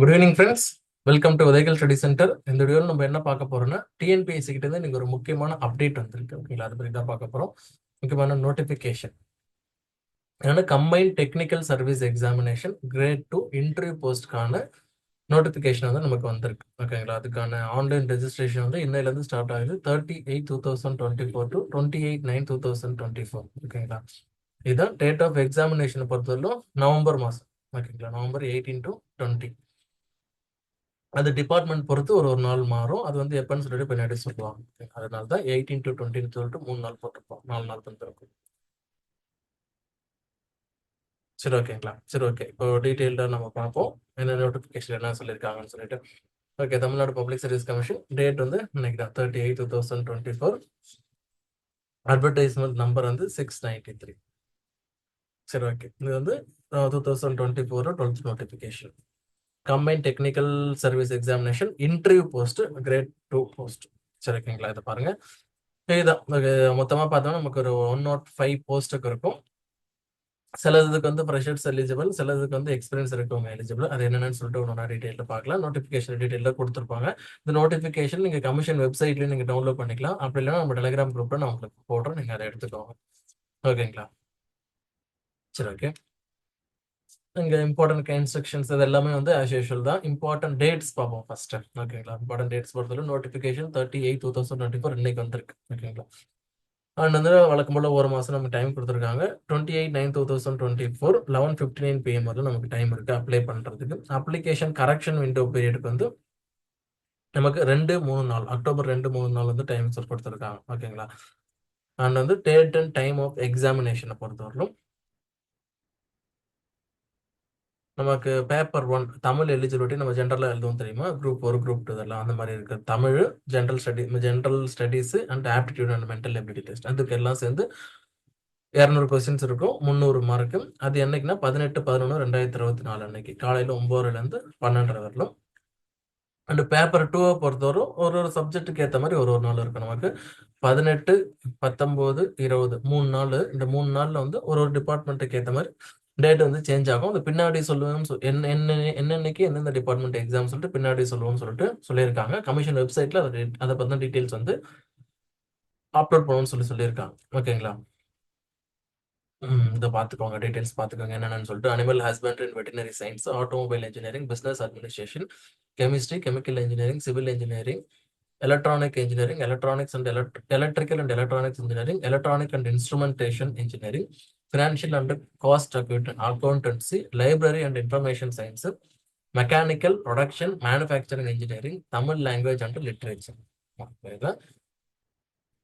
Good evening friends welcome to Udayakal study centre இந்த வீடியோவில் நம்ம என்ன பார்க்க போறோம்னா டிஎன்பிஎஸ்சி கிட்ட இருந்து நீங்கள் ஒரு முக்கியமான அப்டேட் வந்திருக்கு. ஓகேங்களா? அது பற்றி தான் பார்க்க போகிறோம் முக்கியமான நோட்டிஃபிகேஷன் ஏன்னா combine technical service examination grade two interview போஸ்ட்கான notification வந்து நமக்கு வந்திருக்கு. ஓகேங்களா? அதுக்கான ஆன்லைன் ரெஜிஸ்ட்ரேஷன் வந்து இன்னையிலேருந்து ஸ்டார்ட் ஆகுது. Thirty eight two thousand twenty four to twenty eight nine two thousand twenty four ஓகேங்களா? இதுதான் டேட் ஆஃப் எக்ஸாமினேஷனை பொறுத்தவரையிலும் நவம்பர் மாதம் ஓகேங்களா? நவம்பர் எயிட்டீன் டு டுவெண்ட்டி அது டிபார்ட்மெண்ட் பொறுத்து ஒரு ஒரு நாள் மாறும். அது வந்து எப்பன்னு சொல்லிட்டு பின்னாடி சொல்லுவாங்க. அதனால தான் எயிட்டீன் டு டுவெண்ட்டின்னு சொல்லிட்டு மூணு நாள் போட்டிருப்போம். நாலு நாள் தந்துருக்கும் சரி ஓகேங்களா? சரி ஓகே. இப்போ டீட்டெயில்டாக நம்ம பார்ப்போம். என்ன நோட்டிஃபிகேஷன் என்ன சொல்லியிருக்காங்கன்னு சொல்லிட்டு. Okay Tamil Nadu public service commission date வந்து இன்னைக்கு தான் thirty eight two thousand twenty four advertisement number வந்து சிக்ஸ் நைன்டி த்ரீ சரி ஓகே. இது வந்து two thousand twenty four twelfth notification combine technical service examination interview post grade two post சரி ஓகேங்களா? இதை பாருங்க. இதுதான் மொத்தமாக பார்த்தோம்னா நமக்கு ஒரு ஒன் நாட் ஃபைவ் போஸ்ட்டுக்கு இருக்கும். சிலதுக்கு வந்து ஃப்ரெஷர்ஸ் எலிஜிபிள் சிலதுக்கு வந்து எக்ஸ்பீரியன்ஸ் இருக்கவங்க எலிஜிபிள் அது என்னென்னு சொல்லிட்டு ஒன்றா டீட்டெயிலில் பார்க்கலாம். நோட்டிஃபிகேஷன் டீட்டெயிலில் கொடுத்துருப்பாங்க. இந்த நோட்டிஃபிகேஷன் நீங்கள் கமிஷன் வெப்சைட்லேயும் நீங்கள் டவுன்லோட் பண்ணிக்கலாம். அப்படி இல்லைன்னா நம்ம டெலிகிராம் குரூப்பில் நான் உங்களுக்கு போடுறோம் நீங்கள் அதை எடுத்துக்கோங்க. ஓகேங்களா? சரி ஓகே. இங்கே இம்பார்ட்டன்ட் இன்ஸ்ட்ரக்ஷன்ஸ் இது எல்லாமே வந்து ஆஸ் யூஷுவல் தான். இம்பார்ட்டன்ட் டேட்ஸ் பார்ப்போம் ஃபர்ஸ்ட் ஓகேங்களா இம்பார்ட்டன்ட் டேட்ஸ் பொறுத்தவரை notification thirty eight two thousand twenty four இன்னைக்கு வந்திருக்கு. ஓகேங்களா அண்ட் வந்து வழக்கம் போல் ஒரு மாதம் நமக்கு டைம் கொடுத்துருக்காங்க. Twenty eight nine two thousand twenty four eleven fifty nine PM வரைக்கும் நமக்கு டைம் இருக்குது அப்ளை பண்ணுறதுக்கு அப்ளிகேஷன் கரெக்ஷன் விண்டோ பீரியடுக்கு வந்து நமக்கு ரெண்டு மூணு நாள் அக்டோபர் ரெண்டு மூணு நாள் வந்து டைம் கொடுத்துருக்காங்க. ஓகேங்களா அண்ட் வந்து டேட் அண்ட் டைம் ஆஃப் எக்ஸாமினேஷனை பொறுத்தவரையிலும் நமக்கு பேப்பர் ஒன் தமிழ் எலிஜிபிலிட்டி நம்ம ஜென்ரலாக எழுதுவோம் தெரியுமா? குரூப் ஒரு குரூப் டூ இதெல்லாம் அந்த மாதிரி இருக்குது Tamil general study general studies and aptitude and mental ability test அதுக்கு எல்லாம் சேர்ந்து இரநூறு கொஸ்டின்ஸ் இருக்கும். முந்நூறு மார்க்கு அது என்னைக்குன்னா? பதினெட்டு பதினொன்று ரெண்டாயிரத்தி இருபத்தி நாலு அன்னைக்கு. காலையில் ஒம்போதுலேருந்து பன்னெண்டரை வரலும். அண்ட் பேப்பர் டூவை பொறுத்தவரை ஒரு ஒரு சப்ஜெக்ட்டுக்கு ஏற்ற மாதிரி ஒரு ஒரு நாள் இருக்கும் நமக்கு. பதினெட்டு பத்தொம்போது இருபது மூணு நாள். இந்த மூணு நாளில் வந்து ஒரு ஒரு டிபார்ட்மெண்ட்டுக்கு ஏற்ற மாதிரி டேட் வந்து சேஞ்ச் ஆகும். அது பின்னாடி சொல்லுவோம் என்ன என்ன என்னன்னைக்கு எந்தெந்த டிபார்ட்மெண்ட் எக்ஸாம் சொல்லிட்டு பின்னாடி சொல்லுவோம்னு சொல்லிட்டு சொல்லியிருக்காங்க. கமிஷன் வெப்சைட்ல அதை அதை டீட்டெயில்ஸ் வந்து அப்லோட் பண்ணணும்னு சொல்லி சொல்லியிருக்காங்க. ஓகேங்களா இதை பார்த்துக்கோங்க டீட்டெயில்ஸ் பார்த்துக்கோங்க என்னென்னு சொல்லிட்டு animal husbandry and veterinary science automobile engineering business administration chemistry chemical engineering civil engineering electronic engineering electronics and electrical and electronics engineering electronic and instrumentation engineering financial and cost accountancy library and information science mechanical production manufacturing engineering Tamil language and literature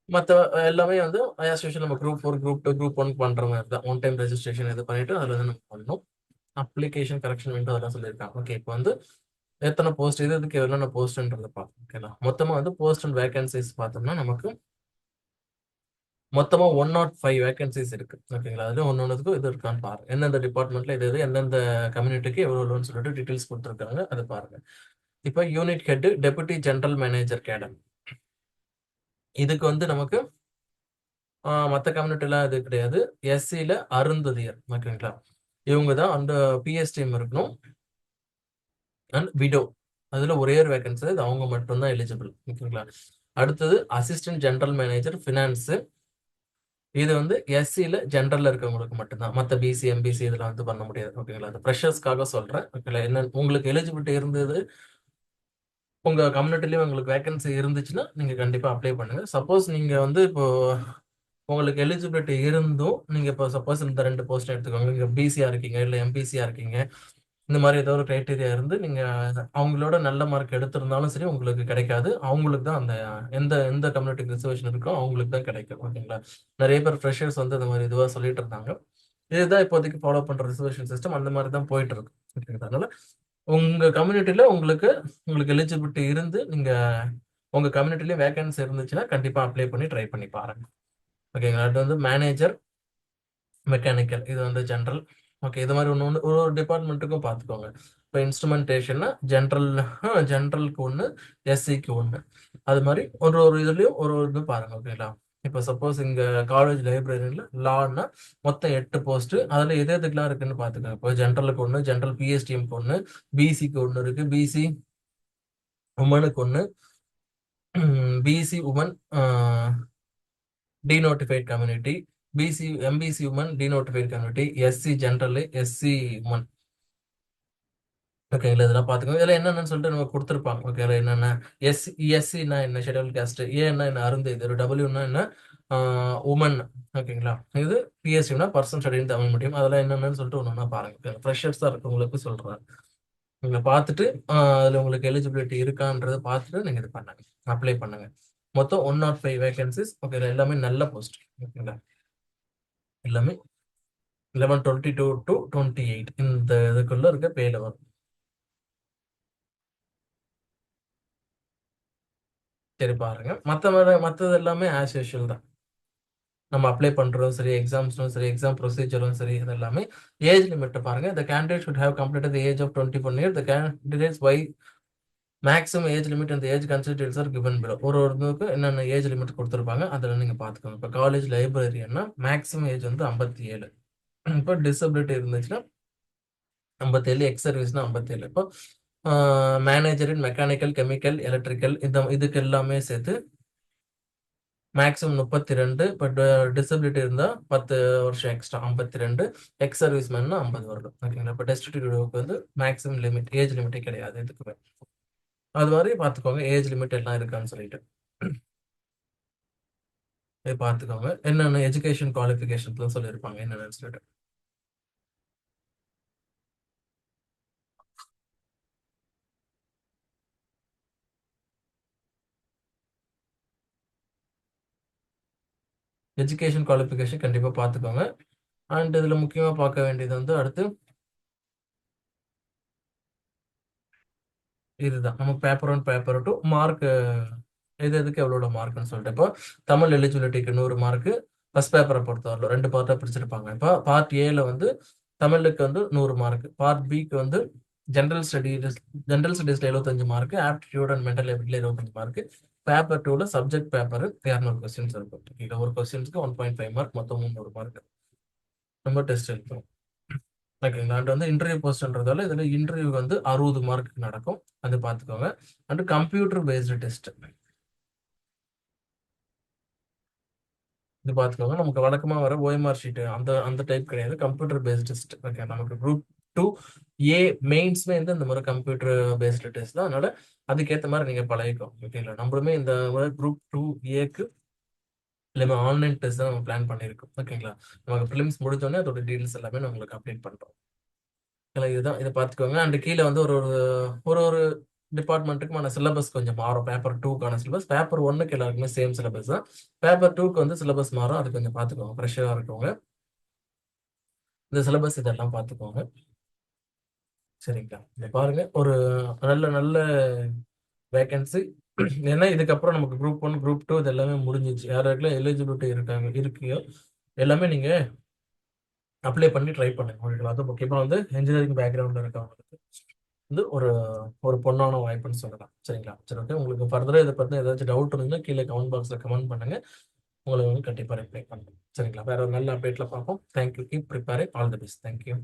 மற்ற எல்லாமே வந்து as usual நம்ம group four group two group one பண்ணுற மாதிரி தான். One time registration இது பண்ணிட்டு அதில் வந்து நம்ம பண்ணணும். அப்ளிகேஷன் கரெக்ஷன் விண்டோ அதெல்லாம் சொல்லியிருக்காங்க. ஓகே இப்போ வந்து எத்தனை போஸ்ட் இது இதுக்கு என்னென்ன போஸ்ட்ன்றதை பார்ப்போம். ஓகேங்களா மொத்தமாக வந்து போஸ்ட் அண்ட் வேகன்சிஸ் பார்த்தோம்னா நமக்கு மொத்தமாக ஒன் நாட் ஃபைவ் வேகன்சிஸ் இருக்கு. ஓகேங்களா அதுல ஒன்னு ஒன்றுக்கும் இது இருக்கான்னு பாருங்க எந்தெந்த டிபார்ட்மெண்ட்ல இது இது எந்தெந்த கம்யூனிட்டிக்கு எவ்வளோ லோன் சொல்லிட்டு டீட்டெயில்ஸ் கொடுத்துருக்காங்க அதை பாருங்க. இப்போ unit head deputy general manager cadre இதுக்கு வந்து நமக்கு மற்ற கம்யூனிட்டிலாம் இது கிடையாது. எஸ்சியில அருந்ததியர் ஓகேங்களா? இவங்க தான் அந்த பிஎஸ்டிஎம் இருக்கணும். அண்ட் விடோ அதில் ஒரே ஒரு வேகன்சி அது அவங்க மட்டும்தான் எலிஜிபிள் ஓகேங்களா? அடுத்தது அசிஸ்டன்ட் ஜென்ரல் மேனேஜர் ஃபினான்ஸு இது வந்து எஸ்சியில் ஜென்ரலில் இருக்கவங்களுக்கு மட்டும்தான். மற்ற பிசி எம்பிசி இதெல்லாம் வந்து பண்ண முடியாது. ஓகேங்களா அந்த ப்ரெஷர்ஸ்க்காக சொல்கிறேன் ஓகேங்களா என்ன உங்களுக்கு எலிஜிபிலிட்டி இருந்தது உங்கள் கம்யூனிட்டிலையும் உங்களுக்கு வேகன்சி இருந்துச்சுன்னா நீங்கள் கண்டிப்பாக அப்ளை பண்ணுங்கள் சப்போஸ் நீங்கள் வந்து இப்போது உங்களுக்கு எலிஜிபிலிட்டி இருந்தும் நீங்கள் இப்போ சப்போஸ் இந்த ரெண்டு போஸ்ட் எடுத்துக்கோங்க. நீங்கள் பிசியாக இருக்கீங்க இல்லை எம்பிசியாக இருக்கீங்க. இந்த மாதிரி ஏதோ ஒரு க்ரைட்டீரியா இருந்து நீங்கள் அவங்களோட நல்ல மார்க் எடுத்திருந்தாலும் சரி உங்களுக்கு கிடைக்காது. அவங்களுக்கு தான் அந்த எந்த எந்த கம்யூனிட்டி ரிசர்வேஷன் இருக்கோ அவங்களுக்கு தான் கிடைக்கும். ஓகேங்களா? நிறைய பேர் ஃப்ரெஷர்ஸ் வந்து இந்த மாதிரி இதுவாக சொல்லிட்டு இருந்தாங்க. இதுதான் இப்போதைக்கு ஃபாலோ பண்ணுற ரிசர்வேஷன் சிஸ்டம் அந்த மாதிரி தான் போயிட்டு இருக்கு. ஓகேங்களா? அதனால உங்கள் கம்யூனிட்டியில் உங்களுக்கு உங்களுக்கு எலிஜிபிலிட்டி இருந்து நீங்கள் உங்கள் கம்யூனிட்டிலேயே வேகன்சி இருந்துச்சுன்னா கண்டிப்பாக அப்ளை பண்ணி ட்ரை பண்ணி பாருங்க. ஓகேங்களா? அது வந்து மேனேஜர் மெக்கானிக்கல் இது வந்து ஜென்ரல் ஓகே இது மாதிரி ஒன்று ஒன்று ஒரு ஒரு டிபார்ட்மெண்ட்டுக்கும் பார்த்துக்கோங்க இப்போ இன்ஸ்ட்ருமெண்டேஷன்னா ஜென்ரல் ஜென்ரலுக்கு ஒன்று எஸ்சிக்கு ஒன்று அது மாதிரி ஒரு ஒரு இதுலேயும் ஒரு ஒரு இது பாருங்க ஓகேங்களா இப்போ சப்போஸ் இங்கே காலேஜ் லைப்ரரியில் லான்னா மொத்தம் எட்டு போஸ்ட்டு அதில் எது எதுக்கெலாம் இருக்குன்னு பார்த்துக்கோங்க இப்போ ஜென்ரலுக்கு ஒன்று ஜென்ரல் பிஎஸ்டிஎம்க்கு ஒன்று பிசிக்கு ஒன்று இருக்கு. பிசி உமனுக்கு ஒன்று BC woman denotified community BC MBC woman denotified community SC general SC woman ஓகேங்களா இதெல்லாம் பார்த்துக்கோங்க. இதில் என்னென்னு சொல்லிட்டு நம்ம கொடுத்துருப்பாங்க. ஓகேங்களா என்னென்ன? எஸ் எஸ்சினா e, என்ன? ஷெடியூல் காஸ்ட் ஏன்னா என்ன? அருந்து இது ஒரு டபிள்யூனா என்ன? உமன் ஓகேங்களா? இது பிஎஸ்சினா பர்சன் ஸ்டடின்னு தமிழ் மீடியம் அதெல்லாம் என்னென்னு சொல்லிட்டு ஒன்று ஒன்றா பாருங்க. ஃப்ரெஷர்ஸாக இருக்கவங்களுக்கு சொல்கிறேன் நீங்க பார்த்துட்டு அதில் உங்களுக்கு எலிஜிபிலிட்டி இருக்கான்றதை பார்த்துட்டு நீங்கள் இது பண்ணுங்க. அப்ளை பண்ணுங்க. மொத்தம் one not five vacancies okay எல்லாமே நல்ல போஸ்ட் ஓகேங்களா? எல்லாமே eleven twenty two to twenty eight இந்த இதுக்குள்ள இருக்க பே லெவல் சரி பாருங்க. மற்ற மற்றது எல்லாமே ஆஸ் யூஷுவல் தான். நம்ம அப்ளை பண்ணுறதும் சரி எக்ஸாம்ஸும் சரி எக்ஸாம் ப்ரொசீஜரும் சரி இது எல்லாமே ஏஜ் லிமிட் பாருங்க. The candidate should have complete the age of twenty one year the candidates why maximum age limit அந்த age concessions are given below ஒரு ஒருத்தருக்கு என்னென்ன ஏஜ் லிமிட் கொடுத்துருப்பாங்க அதில் நீங்கள் பார்த்துக்கோங்க. இப்போ காலேஜ் லைப்ரரியன்னா மேக்ஸிமம் ஏஜ் வந்து ஐம்பத்தி ஏழு இப்போ டிசபிலிட்டி இருந்துச்சுன்னா ஐம்பத்தேழு எக்ஸ் சர்வீஸ்னா ஐம்பத்தேழு. இப்போ மேனேஜரின் மெக்கானிக்கல் கெமிக்கல் எலக்ட்ரிக்கல் இந்த இதுக்கு எல்லாமே சேர்த்து மேக்ஸிமம் முப்பத்தி ரெண்டு இப்போ டிசபிலிட்டி இருந்தால் பத்து வருஷம் எக்ஸ்ட்ரா ஐம்பத்தி ரெண்டு எக்ஸ் சர்வீஸ் மேன்னா ஐம்பது வருடம். ஓகேங்களா இப்போ டெஸ்டிடியூடுக்கு வந்து மேக்ஸிமம் லிமிட் ஏஜ் லிமிட்டே கிடையாது இதுக்குமே அது மாதிரி பார்த்துக்கோங்க ஏஜ் லிமிட் எல்லாம் இருக்கான்னு சொல்லிட்டு. இது பார்த்துக்கோங்க என்னென்ன எஜுகேஷன் குவாலிஃபிகேஷன்லாம் சொல்லியிருப்பாங்க. என்னென்னு சொல்லிட்டு. எஜுகேஷன் குவாலிஃபிகேஷன் கண்டிப்பாக பார்த்துக்கோங்க அண்ட் இதில் முக்கியமாக பார்க்க வேண்டியது வந்து அடுத்து இதுதான். நம்ம paper one paper two mark எது எதுக்கு எவ்வளோ மார்க்னு சொல்லிட்டு. இப்போ தமிழ் எலிஜிபிலிட்டிக்கு நூறு மார்க்கு ஃபஸ்ட் பேப்பரை பொறுத்தவரையில் ரெண்டு பார்ட்டாக பிரிச்சிருப்பாங்க இப்போ பார்ட் ஏல வந்து தமிழுக்கு வந்து நூறு மார்க் பார்ட் பிக்கு வந்து ஜென்ரல் ஸ்டடீஸ் ஜென்ரல் ஸ்டடீஸ்ல எழுபத்தஞ்சு மார்க் ஆப்டிடியூட் அண்ட் மென்டல் எபிலிட்டியில் எழுபத்தஞ்சு மார்க் பேப்பர் டூவில் சப்ஜெக்ட் பேப்பர் இரநூறு கொஸ்டின்ஸ் இருக்கும் ஓகேங்களா ஒரு கொஸ்டின்ஸ்க்கு ஒன் பாயிண்ட் ஃபைவ் மார்க் மொத்தம் முந்நூறு மார்க் நம்ம டெஸ்ட் எழுதுவோம் ஓகேங்களா அண்ட் வந்து இன்டர்வியூ போஸ்ட்ன்றதால இதில் இன்டர்வியூ வந்து அறுபது மார்க் நடக்கும். அது பார்த்துக்கோங்க அண்ட் கம்ப்யூட்டர் பேஸ்டு டெஸ்ட் இது பார்த்துக்கோங்க நமக்கு வழக்கமாக வர ஓஎம்ஆர் ஷீட் அந்த அந்த டைப் கிடையாது. கம்ப்யூட்டர் பேஸ்ட் டெஸ்ட் ஓகே நமக்கு குரூப் டூ ஏ மெயின்ஸ்மே வந்து இந்த மாதிரி கம்ப்யூட்டர் பேஸ்டு டெஸ்ட் தான். அதனால அதுக்கேற்ற மாதிரி நீங்கள் பழகிக்கும் ஓகேங்களா நம்மளுமே இந்த குரூப் டூ ஏக்கு எல்லாமே ஆன்லைன் டெஸ்ட் தான் நம்ம பிளான் பண்ணியிருக்கோம் ஓகேங்களா நமக்கு ஃபிலிம்ஸ் முடிஞ்சோடனே அதோட டீட்டெயில்ஸ் எல்லாமே நான் உங்களுக்கு அப்டேட் பண்ணுறோம் ஓகேங்களா இதுதான் இதை பார்த்துக்கோங்க. அண்ட் கீழே வந்து ஒரு ஒரு ஒரு ஒரு டிபார்ட்மெண்ட்டுக்குமான சிலபஸ் கொஞ்சம் மாறும். பேப்பர் டூக்கான சிலபஸ் பேப்பர் ஒன்னுக்கு எல்லாருக்குமே சேம் சிலபஸ் தான். பேப்பர் டூக்கு வந்து சிலபஸ் மாறும். அது கொஞ்சம் பார்த்துக்கோங்க. ஃப்ரெஷ்ஷாக இருக்கவங்க. இந்த சிலபஸ் இதெல்லாம் பார்த்துக்கோங்க. சரிங்களா? இதை பாருங்க. ஒரு நல்ல நல்ல வேகன்சி ஏன்னா இதுக்கப்புறம் நமக்கு குரூப் ஒன் குரூப் டூ இது எல்லாமே முடிஞ்சிச்சு யாருக்கெல்லாம் எலிஜிபிலிட்டி இருக்காங்க இருக்கியோ எல்லாமே நீங்க அப்ளை பண்ணி ட்ரை பண்ணுங்க. உங்களுக்கு அது முக்கியமாக வந்து இன்ஜினியரிங் பேக்ரவுண்டில் இருக்கவங்களுக்கு வந்து ஒரு ஒரு பொண்ணான வாய்ப்புன்னு சொல்லலாம். சரிங்களா? சரி ஓகே உங்களுக்கு ஃபர்தராக இதை பற்றி ஏதாச்சும் டவுட் இருந்ததுன்னா கீழே கமெண்ட் பாக்ஸில் கமெண்ட் பண்ணுங்க. உங்களுக்கு வந்து கண்டிப்பாக ரிப்ளை பண்ணுங்க. சரிங்களா? வேற ஒரு நல்ல அப்டேட்டில் பார்ப்போம். Thank you keep prepare all the best thank you